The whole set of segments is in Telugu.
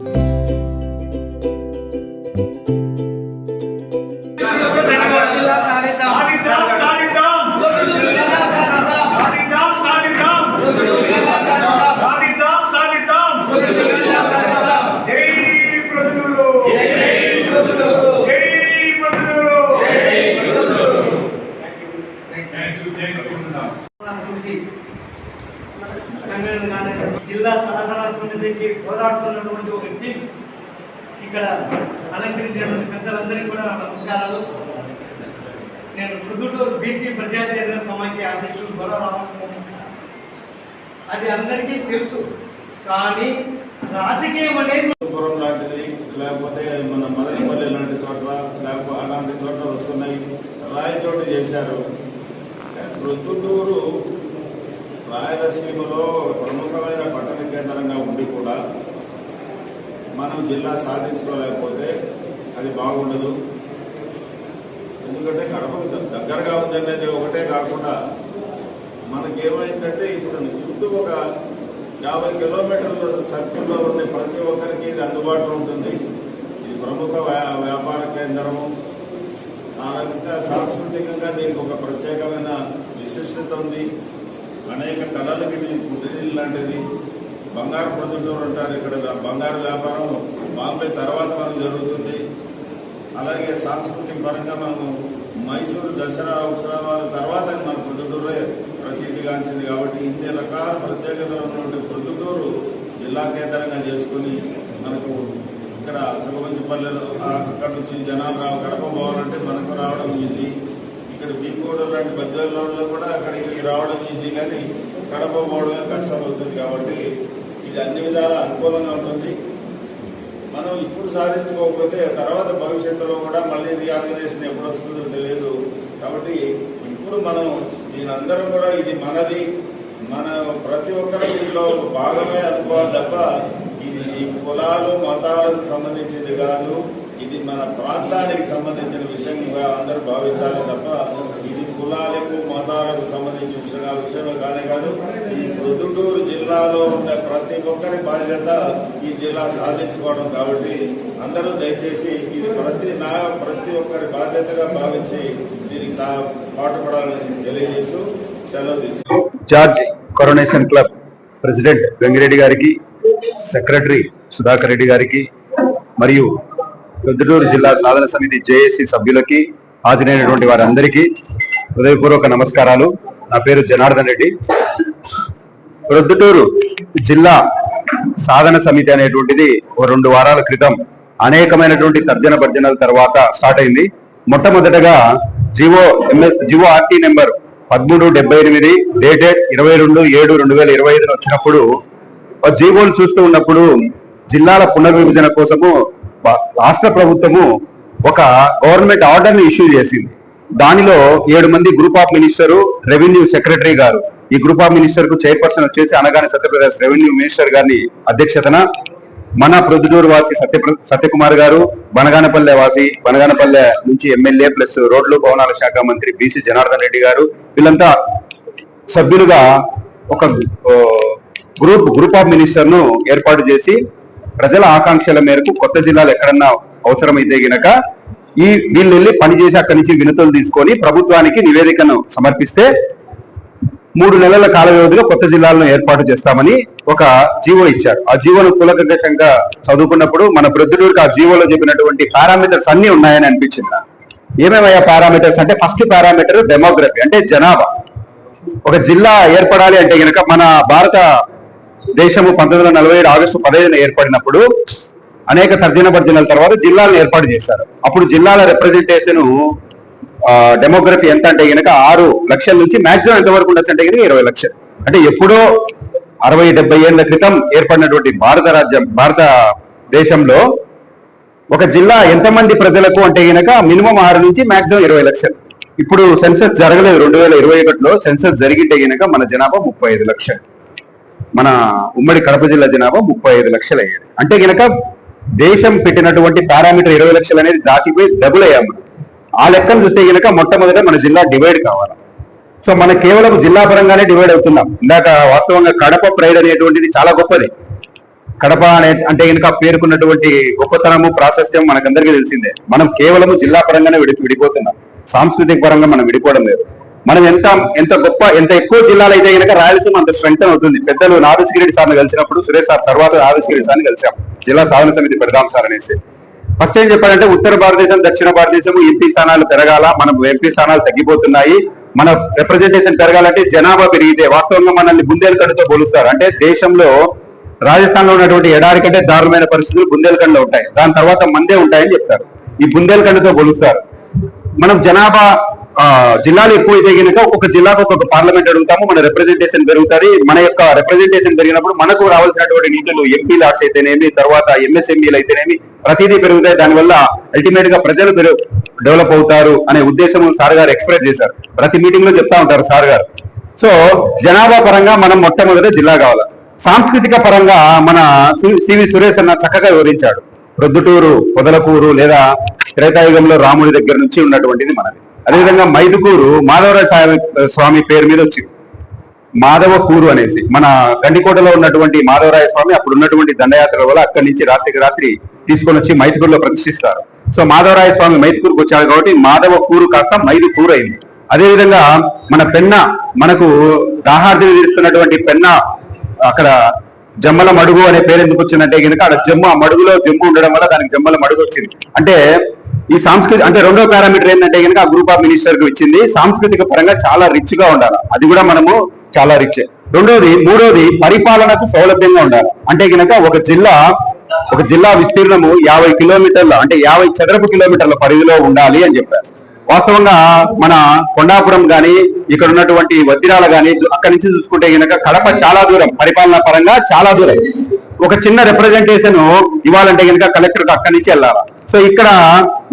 Música కన్వీనర్ కానీ జిల్లా సహకార సమితికి పోరాడుతున్నటువంటి ఒక టీం ఇక్కడ అలంకరించినటువంటి పెద్దలందరికీ కూడా నమస్కారాలు. నేను ప్రొద్దుటూరు బీసీ ప్రజాచరణ సమాఖ్య అధ్యక్షుడు గొర్రరామ అది అందరికీ తెలుసు. కానీ రాజకీయం అనేది పురం లాంటిది లేకపోతే మన మదనపల్లి లాంటి చోట్ల లేకపోతే అలాంటి చోట్ల వస్తున్నాయి. రాయచోటు చేశారు. ప్రొద్దుటూరు రాయలసీమలో ప్రముఖమైన పట్టణ కేంద్రంగా ఉండి కూడా మనం జిల్లా సాధించుకోలేకపోతే అది బాగుండదు. ఎందుకంటే కడపకు దగ్గరగా ఉందనేది ఒకటే కాకుండా మనకేమైందంటే ఇప్పుడు చుట్టూ ఒక యాభై కిలోమీటర్ల సర్కిల్లో ఉండే ప్రతి ఒక్కరికి ఇది అందుబాటులో ఉంటుంది. ఇది ప్రముఖ వ్యా- వ్యాపార కేంద్రము ఆ రకంగా సాంస్కృతికంగా దీనికి ఒక ప్రత్యేకమైన విశిష్టత ఉంది. అనేక కళలకి ఇది లాంటిది బంగారు ప్రొద్దుటూరు అంటారు ఇక్కడ. బంగారు వ్యాపారం బాంబే తర్వాత మనం జరుగుతుంది. అలాగే సాంస్కృతిక పరంగా మనము మైసూరు దసరా ఉత్సవాల తర్వాత మన పొద్దుటూరే ప్రతీతిగాంచింది కాబట్టి ఇన్ని రకాల ప్రత్యేకతలు ఉన్నటువంటి పొద్దుటూరు జిల్లా కేంద్రంగా చేసుకుని మనకు ఇక్కడ సుగమంచిపల్లెలు అక్కడ నుంచి జనాలు రావు. కడప పోవాలంటే మనకు రావడం ఈజీ ఇక్కడ బీకోడు లాంటి పెద్దల్లో కూడా అక్కడికి రావడం ఈజీ కానీ కడప పోవడమే కష్టం అవుతుంది కాబట్టి ఇది అన్ని విధాలా అనుకూలంగా ఉంటుంది. మనం ఇప్పుడు సాధించుకోకపోతే తర్వాత భవిష్యత్తులో కూడా మళ్ళీ రీఆర్గనైజేషన్ ఎప్పుడు వస్తుందో తెలియదు. కాబట్టి ఇప్పుడు మనం దీనందరం కూడా ఇది మనది. మన ప్రతి ఒక్కరు దీంట్లో భాగమే అనుకోవాలి తప్ప ఇది ఈ కులాలు మతాలకు సంబంధించింది కాదు. ఇది మన ప్రాంతానికి సంబంధించిన విషయంగా అందరూ భావించాలి తప్ప ఇది కులాలకు మతాలకు సంబంధించిన విషయంగా విషయంలో కానే కాదు. ఈ ప్రొద్దుటూరు జిల్లాలో ఉన్న ప్రతి ఒక్కరి బాధ్యత ఈ జిల్లా సాధించుకోవడం కాబట్టి అందరూ దయచేసి ఇది ప్రతి నా ప్రతి ఒక్కరి బాధ్యతగా భావించి దీనికి పాటుపడాలని తెలియజేస్తూ సెలవు తీసుకుంటాం George Coronation Club president Vengireddy గారికి సెక్రటరీ సుధాకర్ రెడ్డి గారికి మరియు ప్రొద్దుటూరు జిల్లా సాధన సమితి జేఏసీ సభ్యులకి హాజరైనటువంటి వారందరికీ హృదయపూర్వక నమస్కారాలు. నా పేరు జనార్దన్ రెడ్డి. ప్రొద్దుటూరు జిల్లా సాధన సమితి అనేటువంటిది ఓ రెండు వారాల క్రితం అనేకమైనటువంటి తర్జన భర్జనల తర్వాత స్టార్ట్ అయింది. మొట్టమొదటగా జివో జివో ఆర్టీ నెంబర్ పదమూడు డెబ్బై ఎనిమిది డేటెడ్ ఇరవై రెండు ఏడు రెండు వేల ఇరవై ఐదున వచ్చినప్పుడు జీవోలు చూస్తూ ఉన్నప్పుడు జిల్లాల పునర్విభజన కోసము రాష్ట్ర ప్రభుత్వము ఒక గవర్నమెంట్ ఆర్డర్ని ఇష్యూ చేసింది. దానిలో ఏడు మంది group of minister revenue secretary గారు. ఈ గ్రూప్ ఆఫ్ మినిస్టర్కు చైర్పర్సన్ వచ్చేసి అనగానే సత్యప్రదేశ్ రెవెన్యూ మినిస్టర్ గారిని అధ్యక్షతన మన ప్రొద్దుటూరు వాసి సత్య సత్యకుమార్ గారు బనగానపల్లె వాసి బనగానపల్లె నుంచి ఎమ్మెల్యే ప్లస్ రోడ్లు భవనాల శాఖ మంత్రి బీసీ జనార్దన్ రెడ్డి గారు. వీళ్ళంతా సభ్యులుగా ఒక గ్రూప్ గ్రూప్ ఆఫ్ మినిస్టర్ను ఏర్పాటు చేసి ప్రజల ఆకాంక్షల మేరకు కొత్త జిల్లాలు ఎక్కడన్నా అవసరమైతే గనక ఈ వీళ్ళు వెళ్ళి పనిచేసి అక్కడి నుంచి వినతులు తీసుకొని ప్రభుత్వానికి నివేదికను సమర్పిస్తే మూడు నెలల కాల వ్యవధిలో కొత్త జిల్లాలను ఏర్పాటు చేస్తామని ఒక జీవో ఇచ్చారు. ఆ జీవోను కులకంగా చదువుకున్నప్పుడు మన ప్రొద్దుటూరుకి ఆ జీవోలో చెప్పినటువంటి పారామీటర్స్ అన్ని ఉన్నాయని అనిపించింది. ఏమేమయ్యా పారామీటర్స్ అంటే ఫస్ట్ పారామీటర్ డెమోగ్రఫీ అంటే జనాభా. ఒక జిల్లా ఏర్పడాలి అంటే గనక మన భారత దేశము పంతొమ్మిది వందల నలభై ఏడు ఆగస్టు పదహైదున ఏర్పడినప్పుడు అనేక తర్జన భర్జనల తర్వాత జిల్లాలను ఏర్పాటు చేశారు. అప్పుడు జిల్లాల రిప్రజెంటేషన్ డెమోగ్రఫీ ఎంత అంటే గనక ఆరు లక్షల నుంచి మాక్సిమం ఎంతవరకు ఉండొచ్చు అంటే గనక ఇరవై లక్షలు. అంటే ఎప్పుడో అరవై డెబ్బై ఏళ్ళ క్రితం ఏర్పడినటువంటి భారత రాజ్యం భారత దేశంలో ఒక జిల్లా ఎంతమంది ప్రజలకు అంటే గనక మినిమం ఆరు నుంచి మాక్సిమం ఇరవై లక్షలు. ఇప్పుడు సెన్సస్ జరగలేదు. రెండు వేల ఇరవై ఒకటిలో సెన్సస్ జరిగితే గనక మన జనాభా ముప్పై ఐదు లక్షలు. మన ఉమ్మడి కడప జిల్లా జనాభా ముప్పై ఐదు లక్షలు అయ్యేది అంటే గనక దేశం పెట్టినటువంటి పారామీటర్ ఇరవై లక్షలు అనేది దాటిపోయి డబుల్ అయ్యాము ఆ లెక్కను చూస్తే కనుక మొట్టమొదట మన జిల్లా డివైడ్ కావాలి. సో మన కేవలం జిల్లా పరంగానే డివైడ్ అవుతున్నాం. ఇందాక వాస్తవంగా కడప ప్రైడ్ అనేటువంటిది చాలా గొప్పది. కడప అనే అంటే కనుక పేర్కొన్నటువంటి గొప్పతనము ప్రాశస్త్యం మనకందరికీ తెలిసిందే. మనం కేవలం జిల్లా పరంగానే విడి విడిపోతున్నాం. సాంస్కృతిక పరంగా మనం విడిపోవడం లేదు. మనం ఎంత ఎంత గొప్ప ఎంత ఎక్కువ జిల్లాలు అయితే కనుక రాయలసీమ అంత స్ట్రెంగ్ అవుతుంది పెద్దలు నాగశ్గిరెడ్డి సార్ని కలిసినప్పుడు సురేష్ సార్ తర్వాత నాగశ్గిరెడ్డి సార్ని కలిసాం. జిల్లా సాధన సమితి పెడదాం సార్ అనేసి. ఫస్ట్ ఏం చెప్పాలంటే ఉత్తర భారతదేశం దక్షిణ భారతదేశం ఎంపీ స్థానాలు పెరగాల. మనం ఎంపీ స్థానాలు తగ్గిపోతున్నాయి. మన రిప్రజెంటేషన్ పెరగాలంటే జనాభా పెరిగితే వాస్తవంగా మనల్ని బుందేల్ఖండ్తో పోలుస్తారు. అంటే దేశంలో రాజస్థాన్లో ఉన్నటువంటి ఎడారి కంటే దారుణమైన పరిస్థితులు బుందేల్ఖండ్లో ఉంటాయి. దాని తర్వాత మందే ఉంటాయని చెప్తారు. ఈ బుందేల్ఖండ్తో పోలుస్తారు. మనం జనాభా జిల్లాలు ఎక్కువైతే కనుక ఒక్కొక్క జిల్లాకు ఒక్కొక్క పార్లమెంట్ అడుగుతాము మన రిప్రజెంటేషన్ పెరుగుతుంది. మన యొక్క రిప్రజెంటేషన్ పెరిగినప్పుడు మనకు రావాల్సినటువంటి నిధులు ఎంపీ లాట్స్ అయితేనేమి తర్వాత ఎంఎస్ఎంఈలు అయితేనేమి ప్రతిదీ పెరుగుతాయి. దానివల్ల అల్టిమేట్గా ప్రజలు డెవలప్ అవుతారు అనే ఉద్దేశం సార్ గారు ఎక్స్ప్రెస్ చేశారు. ప్రతి మీటింగ్లో చెప్తా ఉంటారు సార్ గారు. సో జనాభా పరంగా మనం మొట్టమొదటి జిల్లా కావాలి. సాంస్కృతిక పరంగా మన సివి సురేష్ అన్న చక్కగా వివరించాడు. ప్రొద్దుటూరు పొదలకూరు లేదా త్రేతాయుగంలో రాముడి దగ్గర నుంచి ఉన్నటువంటిది మనది. అదేవిధంగా మైదుకూరు మాధవరాయ స్వామి స్వామి పేరు మీద వచ్చింది. మాధవకూరు అనేసి. మన గండికోటలో ఉన్నటువంటి మాధవరాయ స్వామి అప్పుడు ఉన్నటువంటి దండయాత్ర వల్ల అక్కడి నుంచి రాత్రికి రాత్రి తీసుకొని వచ్చి మైదుకూరులో ప్రతిష్ఠిస్తారు. సో మాధవరాయ స్వామి మైదుకూరుకు వచ్చాడు కాబట్టి మాధవకూరు కాస్త మైదుకూరు అయింది. అదేవిధంగా మన పెన్న మనకు దాహార్థిని తీస్తున్నటువంటి పెన్న అక్కడ జమ్మల మడుగు అనే పేరు ఎందుకు వచ్చిందంటే కనుక అక్కడ జమ్ము ఆ మడుగులో జమ్ము ఉండడం వల్ల దానికి జమ్మల మడుగు వచ్చింది. అంటే ఈ సాంస్కృతిక అంటే రెండో పారామీటర్ ఏంటంటే కనుక ఆ గ్రూప్ ఆఫ్ మినిస్టర్కి ఇచ్చింది. సాంస్కృతిక పరంగా చాలా రిచ్గా ఉండాలి. అది కూడా మనము చాలా రిచ్ రెండోది మూడోది పరిపాలనకు సౌలభ్యంగా ఉండాలి. అంటే కనుక ఒక జిల్లా ఒక జిల్లా విస్తీర్ణము యాభై కిలోమీటర్ల అంటే యాభై చదరపు కిలోమీటర్ల పరిధిలో ఉండాలి అని చెప్పారు. వాస్తవంగా మన కొండాపురం గాని ఇక్కడ ఉన్నటువంటి వద్దిరాల గాని అక్కడి నుంచి చూసుకుంటే గనక కడప చాలా దూరం పరిపాలన పరంగా చాలా దూరం. ఒక చిన్న రిప్రజెంటేషన్ ఇవ్వాలంటే గనక కలెక్టర్ అక్కడి నుంచి వెళ్ళాలి? సో ఇక్కడ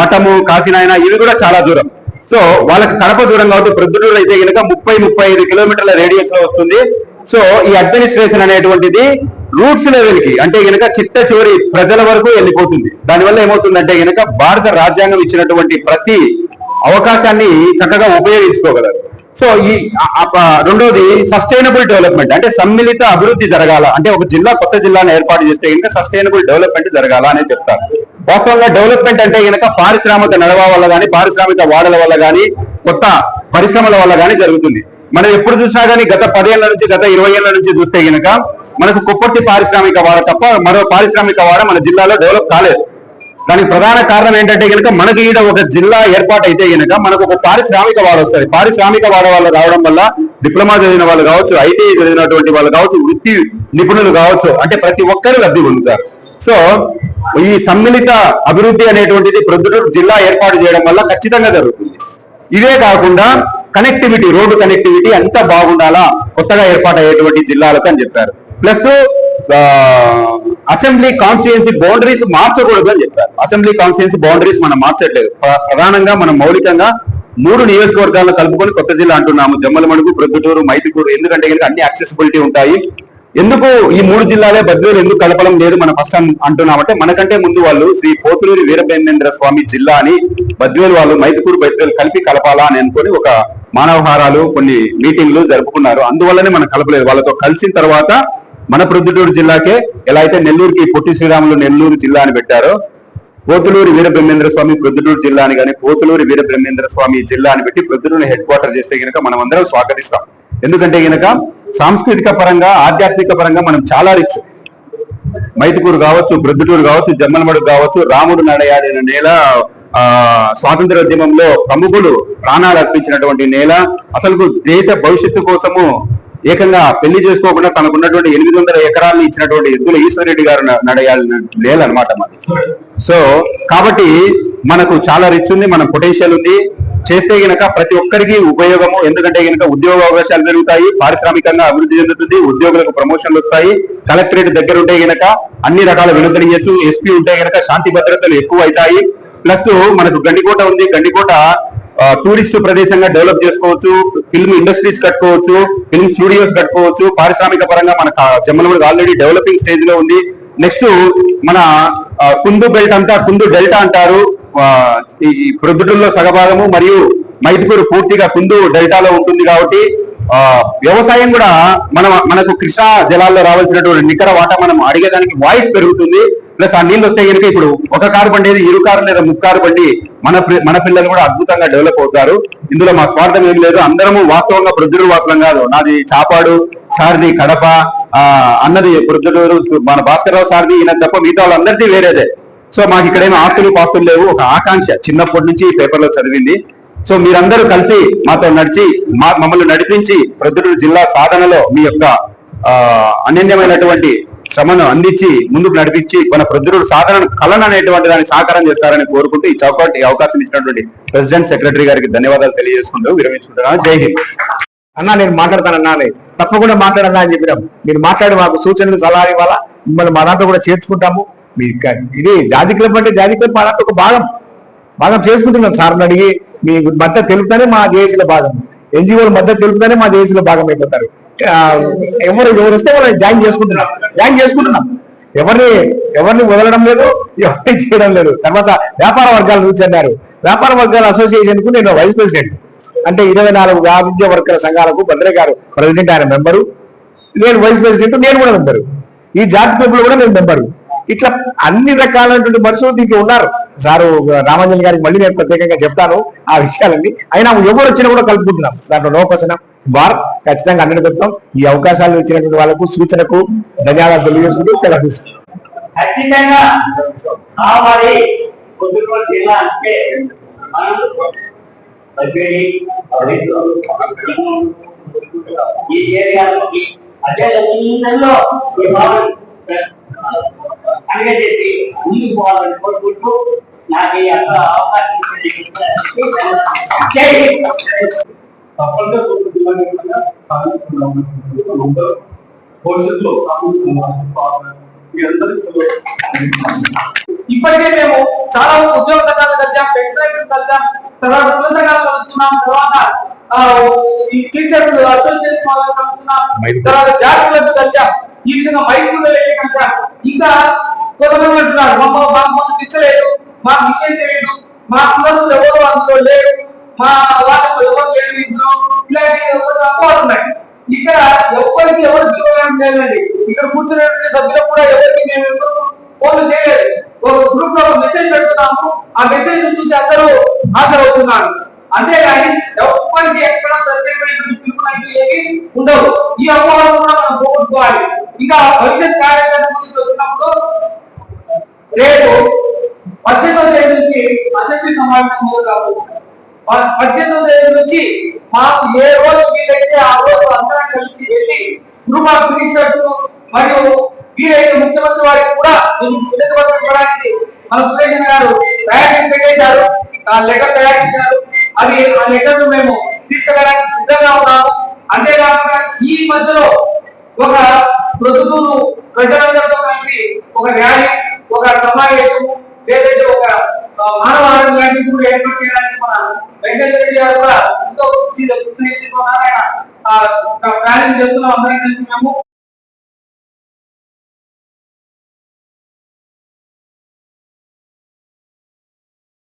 మఠము కాశీనాయన ఇవి కూడా చాలా దూరం. సో వాళ్ళకి కడప దూరం కాబట్టి ప్రొద్దుటూరు అయితే కనుక ముప్పై ముప్పై ఐదు కిలోమీటర్ల రేడియస్లో వస్తుంది. సో ఈ అడ్మినిస్ట్రేషన్ అనేటువంటిది రూట్స్ లెవెల్కి అంటే గనక చిట్ట చివరి ప్రజల వరకు వెళ్ళిపోతుంది. దానివల్ల ఏమవుతుందంటే గనక భారత రాజ్యాంగం ఇచ్చినటువంటి ప్రతి అవకాశాన్ని చక్కగా ఉపయోగించుకోగలరు. సో ఈ రెండోది సస్టైనబుల్ డెవలప్మెంట్ అంటే సమ్మిళిత అభివృద్ధి జరగాల అంటే ఒక జిల్లా కొత్త జిల్లాను ఏర్పాటు చేస్తే ఇంకా సస్టైనబుల్ డెవలప్మెంట్ జరగాల అని చెప్తారు. వాస్తవంగా డెవలప్మెంట్ అంటే కనుక పారిశ్రామిక నడవ వల్ల కానీ పారిశ్రామిక వాడల వల్ల కానీ కొత్త పరిశ్రమల వల్ల కానీ జరుగుతుంది. మనం ఎప్పుడు చూసినా కానీ గత పదేళ్ళ నుంచి గత ఇరవై ఏళ్ళ నుంచి చూస్తే గనక మనకు కుప్పటి పారిశ్రామిక వాడ తప్ప మరో పారిశ్రామిక వాడ మన జిల్లాలో డెవలప్ కాలేదు. దానికి ప్రధాన కారణం ఏంటంటే కనుక మనకి ఈడ ఒక జిల్లా ఏర్పాటు అయితే కనుక మనకు ఒక పారిశ్రామిక వాడ వస్తుంది. పారిశ్రామిక వాడ వాళ్ళు రావడం వల్ల డిప్లొమా చదివిన వాళ్ళు కావచ్చు ఐటీఐ చదివినటువంటి వాళ్ళు కావచ్చు వృత్తి నిపుణులు కావచ్చు అంటే ప్రతి ఒక్కరు లబ్ధి పొందుతారు. సో ఈ సమ్మిళిత అభివృద్ధి అనేటువంటిది ప్రొద్దుటూరు జిల్లా ఏర్పాటు చేయడం వల్ల ఖచ్చితంగా జరుగుతుంది. ఇవే కాకుండా కనెక్టివిటీ రోడ్డు కనెక్టివిటీ అంతా బాగుండాలా? కొత్తగా ఏర్పాటయ్యేటువంటి జిల్లాలకు అని చెప్పారు. ప్లస్ అసెంబ్లీ కాన్స్టిట్యున్సీ బౌండరీస్ మార్చకూడదు అని చెప్పారు. అసెంబ్లీ కాన్స్టిట్యున్సీ బౌండరీస్ మనం మార్చట్లేదు. ప్రధానంగా మనం మౌలికంగా మూడు నియోజకవర్గాలను కలుపుకొని కొత్త జిల్లా అంటున్నాము. జమ్మలమడుగు ప్రొద్దుటూరు మైతికూరు ఎందుకంటే అన్ని యాక్సెసిబిలిటీ ఉంటాయి. ఎందుకు ఈ మూడు జిల్లాలే బదిలీలు ఎందుకు కలపడం లేదు మన ఫస్ట్ అంటున్నామంటే మనకంటే ముందు వాళ్ళు శ్రీ పోతులూరి వీరబ్రహ్మేంద్ర స్వామి జిల్లా అని బద్వేలు వాళ్ళు మైదుకూరు బద్వేలు కలిపి కలపాలా అని అనుకుని ఒక మానవహారాలు కొన్ని మీటింగ్లు జరుపుకున్నారు. అందువల్లనే మనం కలపలేదు. వాళ్ళతో కలిసిన తర్వాత మన ప్రొద్దుటూరు జిల్లాకే ఎలా అయితే నెల్లూరుకి పొట్టి శ్రీరాములు నెల్లూరు జిల్లా అని పెట్టారో పోతులూరి వీరబ్రహ్మేంద్ర స్వామి ప్రొద్దుటూరు జిల్లా అని కానీ పోతులూరి వీరబ్రహ్మేంద్ర స్వామి జిల్లా అని పెట్టి ప్రొద్దుటూరు హెడ్ క్వార్టర్ చేస్తే గనక మనం అందరం స్వాగతిస్తాం. ఎందుకంటే గనక సాంస్కృతిక పరంగా ఆధ్యాత్మిక పరంగా మనం చాలా రిచ్. మైతుకూరు కావచ్చు ప్రొద్దుటూరు కావచ్చు జమ్మలమడుగు కావచ్చు రాముడు నడయాడిన నేల ఆ స్వాతంత్రోద్యమంలో ప్రముఖులు ప్రాణాలు అర్పించినటువంటి నేల అసలు దేశ భవిష్యత్తు కోసము ఏకంగా పెళ్ళి చేసుకోకుండా తనకున్నటువంటి ఎనిమిది వందల ఎకరాలను ఇచ్చినటువంటి ఎద్దుల ఈశ్వరరెడ్డి గారు నడయాలని నడయాడిన నేల అనమాట మాది. సో కాబట్టి మనకు చాలా రిచ్ ఉంది మన పొటెన్షియల్ ఉంది. చేస్తే గనక ప్రతి ఒక్కరికి ఉపయోగము. ఎందుకంటే గనక ఉద్యోగ అవకాశాలు పెరుగుతాయి పారిశ్రామికంగా అభివృద్ధి చెందుతుంది ఉద్యోగులకు ప్రమోషన్లు వస్తాయి. కలెక్టరేట్ దగ్గర ఉంటే గనక అన్ని రకాల వినూతనియచ్చు. ఎస్పీ ఉంటే గనక శాంతి భద్రతలు ఎక్కువ అవుతాయి ప్లస్ మనకు గండికోట ఉంది. గండికోట టూరిస్ట్ ప్రదేశంగా డెవలప్ చేసుకోవచ్చు. ఫిల్మ్ ఇండస్ట్రీస్ కట్టుకోవచ్చు. ఫిల్మ్ స్టూడియోస్ కట్టుకోవచ్చు. పారిశ్రామిక పరంగా మన జమ్మలమూడి ఆల్రెడీ డెవలపింగ్ స్టేజ్లో ఉంది. నెక్స్ట్ మన కుందు బెల్ట్ అంతా కుందు డెల్టా అంటారు. ఈ ప్రొద్దుటూరులో సగభాగము మరియు మైదుకూరు పూర్తిగా కుందు డెల్టాలో ఉంటుంది కాబట్టి ఆ, వ్యవసాయం కూడా మన మనకు కృష్ణా జలాల్లో రావాల్సినటువంటి నికర వాటా మనం అడిగేదానికి వాయిస్ పెరుగుతుంది. ప్లస్ ఆ నీళ్ళు వస్తే కనుక ఇప్పుడు ఒక కారు బండి ఇరు కారు లేదా ముక్కారు బండి మన మన పిల్లలు కూడా అద్భుతంగా డెవలప్ అవుతారు. ఇందులో మా స్వార్థం ఏం లేదు. అందరము వాస్తవంగా ప్రొద్దురు వాసనం కాదు. నాది చాపాడు సార్ది కడప ఆ అన్నది ప్రొద్దుటూరు మన భాస్కరరావు సార్ది ఈయన తప్ప మిగతా వాళ్ళందరిది వేరేదే. సో మాకు ఇక్కడేమి ఆస్తులు పాస్తులు లేవు ఒక ఆకాంక్ష చిన్నప్పటి నుంచి ఈ పేపర్లో చదివింది. సో మీరందరూ కలిసి మాతో నడిచి మా మమ్మల్ని నడిపించి ప్రొద్దుటూరు జిల్లా సాధనలో మీ యొక్క ఆ, అనన్యమైనటువంటి శ్రమను అందించి ముందుకు నడిపించి మన ప్రొద్దుటూరు సాధన కళను అనేటువంటి దాన్ని సాకారం చేస్తారని కోరుకుంటూ ఈ చౌకట్ అవకాశం ఇచ్చినటువంటి ప్రెసిడెంట్ సెక్రటరీ గారికి ధన్యవాదాలు తెలియజేసుకుంటూ విరమించుకుంటున్నాను జై హింద్. అన్నా నేను మాట్లాడతానన్నా తప్పకుండా మాట్లాడాలా అని చెప్పినాం. మీరు మాట్లాడి మాకు సూచనలు సలహా ఇవ్వాలా? మిమ్మల్ని మా దాంట్లో కూడా చేర్చుకుంటాము. మీ ఇది జాజి క్లబ్ అంటే జాజి క్లబ్ మా ఒక భాగం. భాగం చేసుకుంటున్నాం. సార్ని అడిగి మీ మద్దతు తెలుపుతానే మా జేఏసీల భాగం. ఎన్జిఓల మద్దతు తెలుపుతానే మా జేఏసీలో భాగం అయిపోతారు. ఎవరు ఎవరు వస్తే వాళ్ళని జాయిన్ చేసుకుంటున్నాం. జాయిన్ చేసుకుంటున్నాం. ఎవరిని ఎవరిని వదలడం లేదు ఎవరిని చేయడం లేదు. తర్వాత వ్యాపార వర్గాల నుంచి అన్నారు. వ్యాపార వర్గాల అసోసియేషన్కు నేను వైస్ ప్రెసిడెంట్. అంటే ఇరవై నాలుగు వాణిజ్య వర్గాల సంఘాలకు భద్రే గారు ప్రెసిడెంట్ ఆయన మెంబరు. నేను వైస్ ప్రెసిడెంట్ నేను కూడా మెంబరు. ఈ జాతి క్లబ్లో కూడా నేను మెంబరు. ఇట్లా అన్ని రకాలైనటువంటి మనుషులు దీంట్లో ఉన్నారు. సారు రామాంజన్ గారికి మళ్ళీ నేను ప్రత్యేకంగా చెప్తాను ఆ విషయాలన్నీ. అయినా ఎవరు వచ్చినా కూడా కలుపుకుంటున్నాం. దాంట్లో నో క్వశ్చన్ వార్ ఖచ్చితంగా అన్ని చెప్తాం ఈ అవకాశాలు ఇచ్చినటువంటి వాళ్ళకు సూచనకు ధన్యవాదాలు తెలియజేసుకుంటూ సెలవు ఖచ్చితంగా కావాలి. పొద్దుటూరు జిల్లా అంటే మనం దగ్గరి ఈ ఏరియాలో అదే అందరిలో ఈ భావన కలిగజేసి ముందుకు పోవాలని కోరుకుంటూ నాకు ఈ అక్కడ అవకాశం భవిష్యత్తులో. ఇప్పటికే మేము చాలా ఉద్యోగ సంఘాలు కలిసాం పెన్షన్ కలిసాం తర్వాత కుల సంఘాలు కలుస్తున్నాం తర్వాత ఈ టీచర్స్ అసోసియేషన్ తర్వాత జాతి క్లబ్ కలిసాం ఈ విధంగా బయటకు వెళ్ళి కలిసాం ఇంకా కొంతమంది అంటున్నారు మమ్మల్ని మాకు మంది పిచ్చలేదు మాకు విషయం తెలియదు మా కులసులు ఎవరు అందులో లేరు మా వాళ్ళు ఎవరు లేరు ఇందులో. ఇలాంటి అపోహలు ఉన్నాయి. ఇక్కడ ఎవరికి ఎవరు జీవనం లేదండి. ఇక్కడ కూర్చున్నటువంటి సభ్యులు కూడా ఎవరికి మేము ఎవరు ఫోన్ చేయలేదు. ఒక గ్రూప్లో మెసేజ్ పెడుతున్నాము. ఆ మెసేజ్ చూసి అందరూ హాజరవుతున్నారు అంతేగాని ఎవరికి ఎక్కడ ప్రత్యేకమైనటువంటి పిలుపునైతే ఏమి ఉండవు ఈ అవకాశం కూడా మనం పోగొట్టుకోవాలి. ఇంకా భవిష్యత్ కార్యాచరణ ముందుకు వచ్చినప్పుడు రేపు పద్దెనిమిదో తేదీ నుంచి అసెంబ్లీ సమావేశం మొదలు కాబోతుంది. పద్దెనిమిదో తేదీ నుంచి మాకు ఏ రోజు వీలైతే ఆ రోజు అందరం కలిసి వెళ్ళి గ్రూప్ ఆఫ్ మినిస్టర్స్ మరియు వీలైతే ముఖ్యమంత్రి వారికి కూడా వినతిపత్రం ఇవ్వడానికి మన సురేష్ గారు తయారు చేసి పెట్టేశారు. లెటర్ తయారు చేశారు. అది ఆ లెటర్ మేము తీసుకెళ్ళడానికి సిద్ధంగా ఉన్నాము అంతేకాకుండా ఈ మధ్యలో ఒక ప్రభుత్వము ప్రజలందరితో కలిసి ఒక ర్యాలీ ఒక సమావేశం లేదంటే ఒక మానవ ఆరోగ్యాన్ని కూడా ఏర్పాటు చేయడానికి మన వెంకటేశ్వర రెడ్డి గారు కూడా ఎంతో కృషి చేస్తున్నారు. ఆయన, ఆ, ప్లానింగ్ చేస్తున్నాం అందరికీ మేము